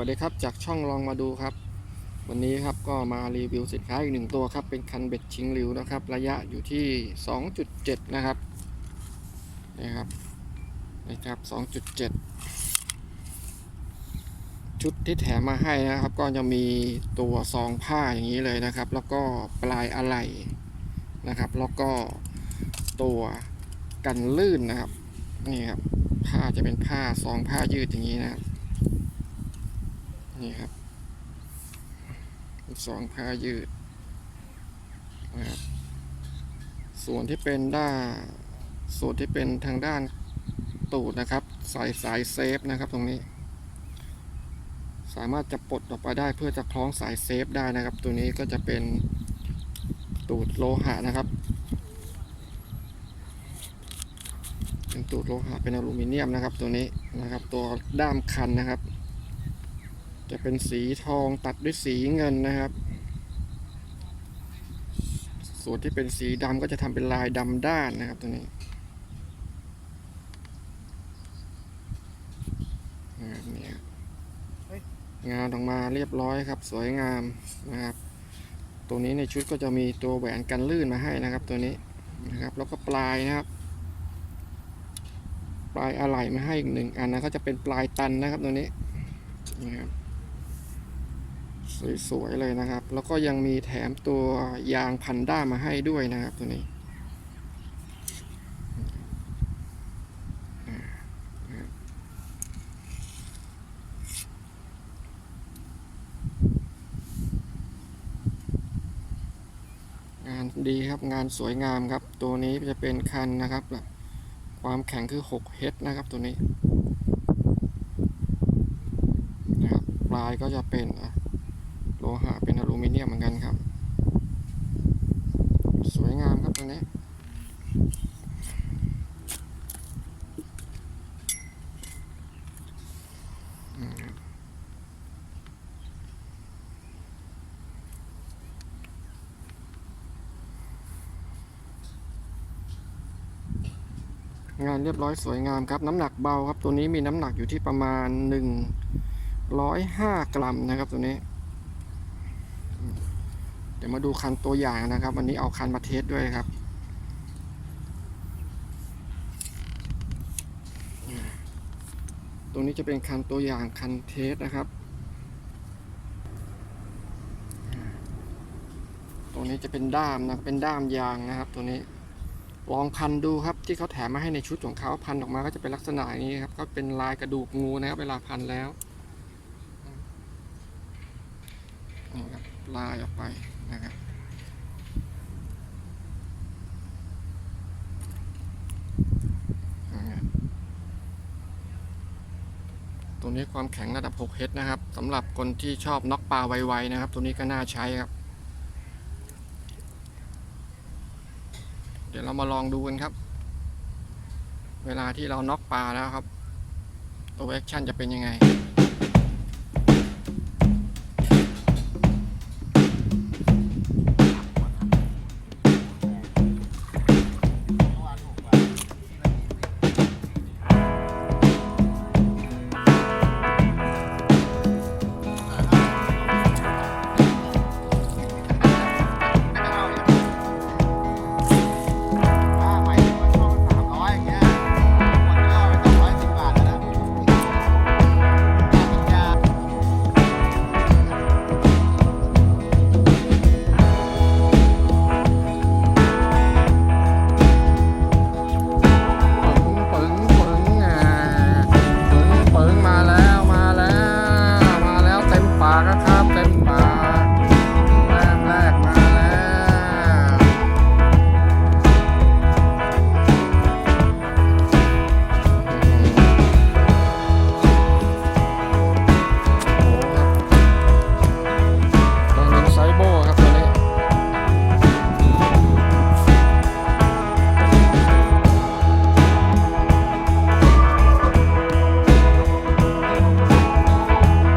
วัสดีครับจากช่องลองมาดูครับ วันนี้ครับก็มารีวิวสินค้าอีกหนึ่งตัวครับ เป็นคันเบ็ดชิงหลิวนะครับ ระยะอยู่ที่ 2.7 นะครับนี่ครับนะครับ 2.7 ชุดที่แถมมาให้นะครับ ก็จะมีตัวซองผ้าอย่างนี้เลยนะครับ แล้วก็ปลายอะไหล่นะครับ แล้วก็ตัวกันลื่นนะครับนี่ครับผ้าจะเป็นผ้าซองผ้ายืดอย่างนี้นะครับ นี่ครับสองผ้ายืดนะครับส่วนที่เป็นด้านส่วนที่เป็นทางด้านตูดนะครับ สายสายเซฟนะครับตรงนี้ สามารถจะปลดออกไปได้เพื่อจะคล้องสายเซฟได้นะครับ ตัวนี้ก็จะเป็นตูดโลหะนะครับ เป็นตูดโลหะเป็นอลูมิเนียมนะครับ ตัวนี้นะครับ ตัวด้ามคันนะครับ จะเป็นสีทองตัดด้วยสีเงินนะครับ ส่วนที่เป็นสีดำก็จะทำเป็นลายดำด้านนะครับตัวนี้นะครับเนี่งานออกมาเรียบร้อยครับ สวยงามนะครับ ตัวนี้ในชุดก็จะมีตัวแหวนกันลื่นมาให้นะครับ ตัวนี้นะครับ แล้วก็ปลายนะครับ ปลายอะไหล่มาให้อีกหนึ่งอันนะก็จะเป็นปลายตันนะครับตัวนี้นะครับ สวยๆเลยนะครับ แล้วก็ยังมีแถมตัวยางพันด้ามาให้ด้วยนะครับตัวนี้งานดีครับงานสวยงามครับ ตัวนี้จะเป็นคันนะครับ ความแข็งคือ6เฮดนะครับตัวนี้นะครับปลายก็จะเป็นอะ ลหะเป็นอลูมิเนียมเหมือนกันครับ สวยงามครับตัวนี้งานเรียบร้อยสวยงามครับ น้ำหนักเบาครับ ตัวนี้มีน้ำหนักอยู่ที่ประมาณ 105 กรัมนะครับตัวนี้ เดี๋ยวมาดูคันตัวอย่างนะครับ วันนี้เอาคันมาเทสด้วยครับตัวนี้จะเป็นคันตัวอย่างคันเทสนะครับตัวนี้จะเป็นด้ามนะเป็นด้ามยางนะครับ ตัวนี้ลองพันดูครับที่เขาแถมมาให้ในชุดของเขาพันออกมาก็จะเป็นลักษณะอย่างนี้ครับก็เป็นลายกระดูกงูนะครับเวลาพันแล้วนี่ครับ ลายออกไปนะครับตัวนี้ความแข็งระดับ6เฮดนะครับสำหรับคนที่ชอบน็อกปลาไวๆนะครับ ตัวนี้ก็น่าใช้ครับ เดี๋ยวเรามาลองดูกันครับ เวลาที่เราน็อกปลาแล้วครับ ตัวแอคชั่นจะเป็นยังไง